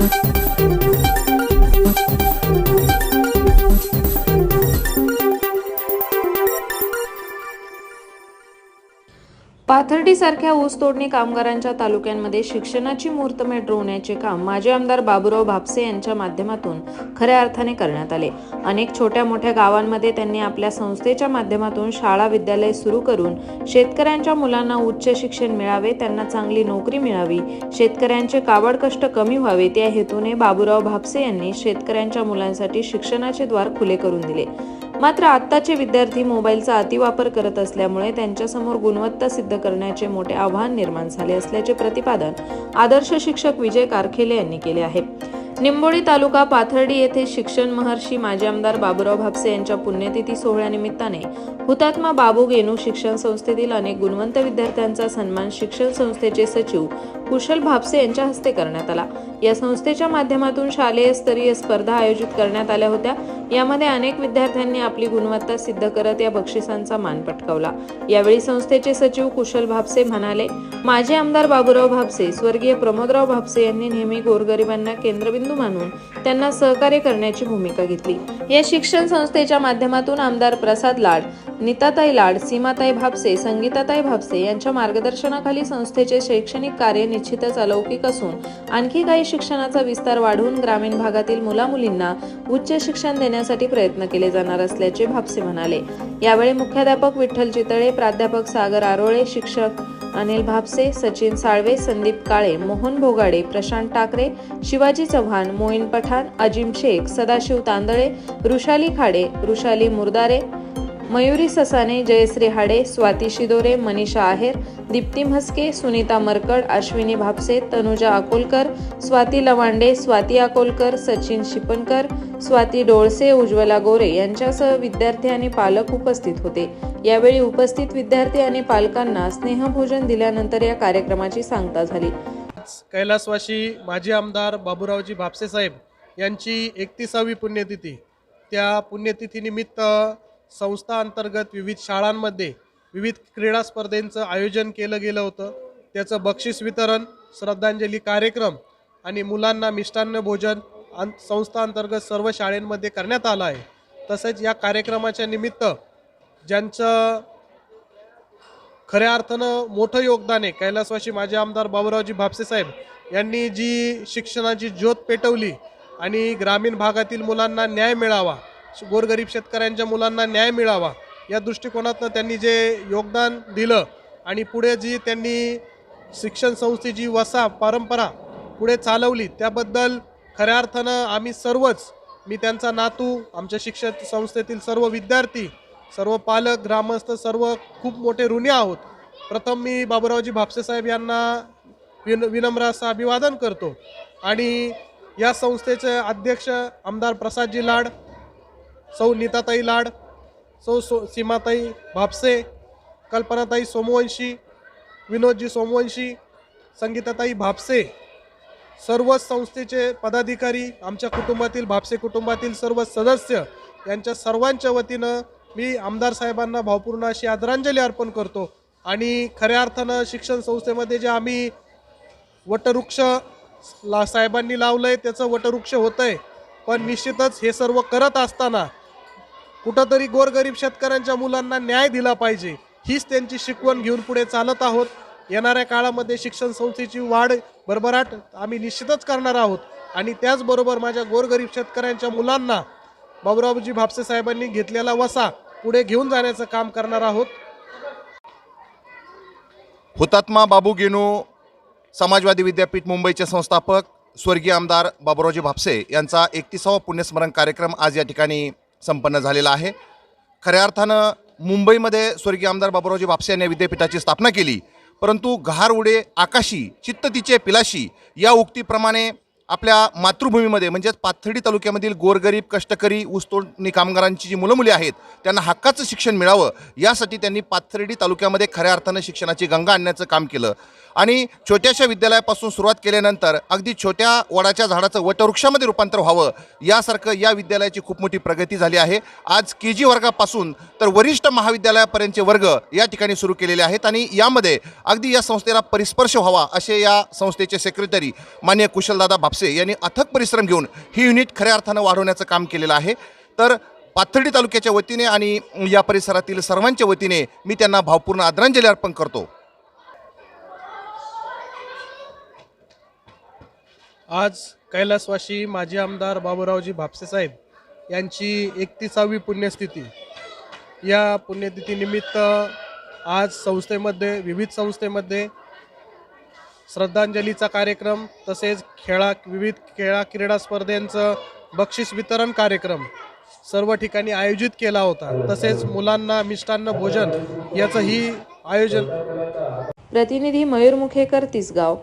thank you पाथर्डीसारख्या ऊसतोडणी कामगारांच्या तालुक्यांमध्ये शिक्षणाची मुहूर्तमेढ रोवण्याचे काम माजी आमदार बाबुराव भापसे यांच्या माध्यमातून खऱ्या अर्थाने करण्यात आले. अनेक छोट्या मोठ्या गावांमध्ये त्यांनी आपल्या संस्थेच्या माध्यमातून शाळा विद्यालय सुरू करून शेतकऱ्यांच्या मुलांना उच्च शिक्षण मिळावे त्यांना चांगली नोकरी मिळावी शेतकऱ्यांचे काबड कष्ट कमी व्हावेत या हेतूने बाबुराव भापसे यांनी शेतकऱ्यांच्या मुलांसाठी शिक्षणाचे द्वार खुले करून दिले. मात्र आत्ताचे विद्यार्थी मोबाईलचा अतिवापर करत असल्यामुळे त्यांच्यासमोर गुणवत्ता सिद्ध करण्याचे मोठे आव्हान निर्माण झाले असल्याचे प्रतिपादन आदर्श शिक्षक विजय कारखेले यांनी केले आहे. निंबोडी तालुका पाथर्डी येथे शिक्षण महर्षी माजी आमदार बाबुराव भापसे यांच्या पुण्यतिथी सोहळ्यानिमित्ताने हुतात्मा बाबू गेनू शिक्षण संस्थेतील अनेक गुणवंत विद्यार्थ्यांचा सन्मान शिक्षण संस्थेचे सचिव कुशल भापसे यांच्या हस्ते करण्यात आला. या संस्थेच्या माध्यमातून शालेय स्तरीय स्पर्धा आयोजित करण्यात आल्या होत्या. यामध्ये अनेक विद्यार्थ्यांनी आपली गुणवत्ता सिद्ध करत या बक्षिसांचा मान पटकावला. यावेळी संस्थेचे सचिव कुशल भापसे म्हणाले माजी आमदार बाबुराव भापसे स्वर्गीय प्रमोदराव भापसे यांनी नेहमी गोरगरिबांना केंद्रबिंदू मानून त्यांना सहकार्य करण्याची भूमिका घेतली. या शिक्षण संस्थेच्या माध्यमातून आमदार प्रसाद लाड नीताताई लाड सीमाताई भापसे संगीताताई भापसे यांच्या मार्गदर्शनाखाली संस्थेचे शैक्षणिक कार्य निश्चितच अलौकिक असून आणखी काही शिक्षणाचा विस्तार वाढवून ग्रामीण भागातील मुलामुलींना उच्च शिक्षण देण्यासाठी प्रयत्न केले जाणार असल्याचे भापसे म्हणाले. यावेळी मुख्याध्यापक विठ्ठल चितळे प्राध्यापक सागर आरोळे शिक्षक अनिल भापसे सचिन साळवे संदीप काळे मोहन भोगाडे प्रशांत टाकरे शिवाजी चव्हाण मोईन पठाण अजिम शेख सदाशिव तांदळे ऋषाली खाडे ऋषाली मुरदारे मयुरी ससाने जयश्री हाडे स्वाती शिदोरे मनीषा आहेर दीप्ती म्हस्के सुनीता मरकड अश्विनी भापसे तनुजा अकोलकर स्वाती लवांडे स्वाती अकोलकर सचिन शिपणकर स्वाती डोळसे उज्ज्वला गोरे यांच्यासह विद्यार्थी आणि पालक उपस्थित होते. यावेळी उपस्थित विद्यार्थी आणि पालकांना स्नेहभोजन दिल्यानंतर या कार्यक्रमाची सांगता झाली. कैलासवाशी माजी आमदार बाबूरावजी भापसे साहेब यांची एकतीसावी पुण्यतिथी. त्या पुण्यतिथीनिमित्त संस्था अंतर्गत विविध शाळांमध्ये विविध क्रीडा स्पर्धेंचं आयोजन केलं गेलं होतं. त्याचं बक्षीस वितरण श्रद्धांजली कार्यक्रम आणि मुलांना मिष्टान्न भोजन अं संस्था अंतर्गत सर्व शाळेंमध्ये करण्यात आलं आहे. तसेच या कार्यक्रमाच्या निमित्त ज्यांचं खऱ्या अर्थानं मोठं योगदान आहे कैलासवाशी माजी आमदार बाबूरावजी भापसे साहेब यांनी जी शिक्षणाची ज्योत पेटवली आणि ग्रामीण भागातील मुलांना न्याय मिळावा गोरगरीब शेतकऱ्यांच्या मुलांना न्याय मिळावा या दृष्टिकोनातनं त्यांनी जे योगदान दिलं आणि पुढे जी त्यांनी शिक्षण संस्थेची वसा परंपरा पुढे चालवली त्याबद्दल खऱ्या अर्थानं आम्ही सर्वच मी त्यांचा नातू आमच्या शिक्षण संस्थेतील सर्व विद्यार्थी सर्व पालक ग्रामस्थ सर्व खूप मोठे ऋणी आहोत. प्रथम मी बाबुरावजी भापसेसाहेब यांना विन विनम्र असं अभिवादन करतो. आणि या संस्थेचे अध्यक्ष आमदार प्रसादजी लाड सौ नीताताई लाड सौ सो सीमाताई भापसे कल्पनाताई सोमवंशी विनोदजी सोमवंशी संगीताताई भापसे. सर्व संस्थेचे पदाधिकारी आमच्या कुटुंबातील भापसे कुटुंबातील सर्व सदस्य यांच्या सर्वांच्या वतीनं मी आमदार साहेबांना भावपूर्ण अशी आदरांजली अर्पण करतो. आणि खऱ्या अर्थानं शिक्षण संस्थेमध्ये जे आम्ही वटवृक्ष ला साहेबांनी लावलं आहे त्याचं वटवृक्ष आहे पण निश्चितच हे सर्व करत असताना कुठंतरी गोरगरीब शेतकऱ्यांच्या मुलांना न्याय दिला पाहिजे. हीच त्यांची शिकवण घेऊन पुढे चालत आहोत. येणाऱ्या काळामध्ये शिक्षण संस्थेची वाढ भरभराट आम्ही निश्चितच करणार आहोत. आणि त्याचबरोबर माझ्या गोरगरीब शेतकऱ्यांच्या मुलांना बाबुरावजी भापसे साहेबांनी घेतलेला वसा पुढे घेऊन जाण्याचं काम करणार आहोत. हुतात्मा बाबू गेनू समाजवादी विद्यापीठ मुंबईचे संस्थापक स्वर्गीय आमदार बाबुरावजी भापसे यांचा एकतीसावा पुण्यस्मरण कार्यक्रम आज या ठिकाणी संपन्न झालेला आहे. खऱ्या अर्थानं मुंबईमध्ये स्वर्गीय आमदार बाबुरावजी भापसे यांनी विद्यापीठाची स्थापना केली. परंतु घार उडे आकाशी चित्त तिचे पिलाशी या उक्तीप्रमाणे आपल्या मातृभूमीमध्ये म्हणजेच पाथर्डी तालुक्यामधील गोरगरीब कष्टकरी ऊसतोडणी कामगारांची जी मुलं मुली आहेत त्यांना हक्काचं शिक्षण मिळावं यासाठी त्यांनी पाथर्डी तालुक्यामध्ये खऱ्या अर्थानं शिक्षणाची गंगा आणण्याचं काम केलं. आणि छोट्याशा विद्यालयापासून सुरुवात केल्यानंतर अगदी छोट्या वडाच्या झाडाचं वटवृक्षामध्ये रूपांतर व्हावं यासारखं या विद्यालयाची खूप मोठी प्रगती झाली आहे. आज के जी वर्गापासून तर वरिष्ठ महाविद्यालयापर्यंतचे वर्ग या ठिकाणी सुरू केलेले आहेत आणि यामध्ये अगदी या संस्थेला परिस्पर्श व्हावा असे या संस्थेचे सेक्रेटरी मान्य कुशलदादा भापसे भापसे यांनी अथक परिश्रम घेऊन ही युनिट खऱ्या अर्थानं वाढवण्याचं काम केलेलं आहे. तर पाथर्डी तालुक्याच्या वतीने आणि या परिसरातील सर्वांच्या वतीने मी त्यांना भावपूर्ण आदरांजली अर्पण करतो. आज कैलासवाशी माजी आमदार बाबूरावजी भापसे साहेब यांची एकतीसावी पुण्यस्थिती. या पुण्यतिथीनिमित्त आज संस्थेमध्ये विविध संस्थेमध्ये श्रद्धांजलीचा कार्यक्रम तसेच खेळा विविध खेळा क्रीडा स्पर्धेंचं बक्षीस वितरण कार्यक्रम सर्व ठिकाणी आयोजित केला होता. तसेच मुलांना मिष्टान्न भोजन याचंही आयोजन प्रतिनिधी मयूर मुखेकर तिसगाव.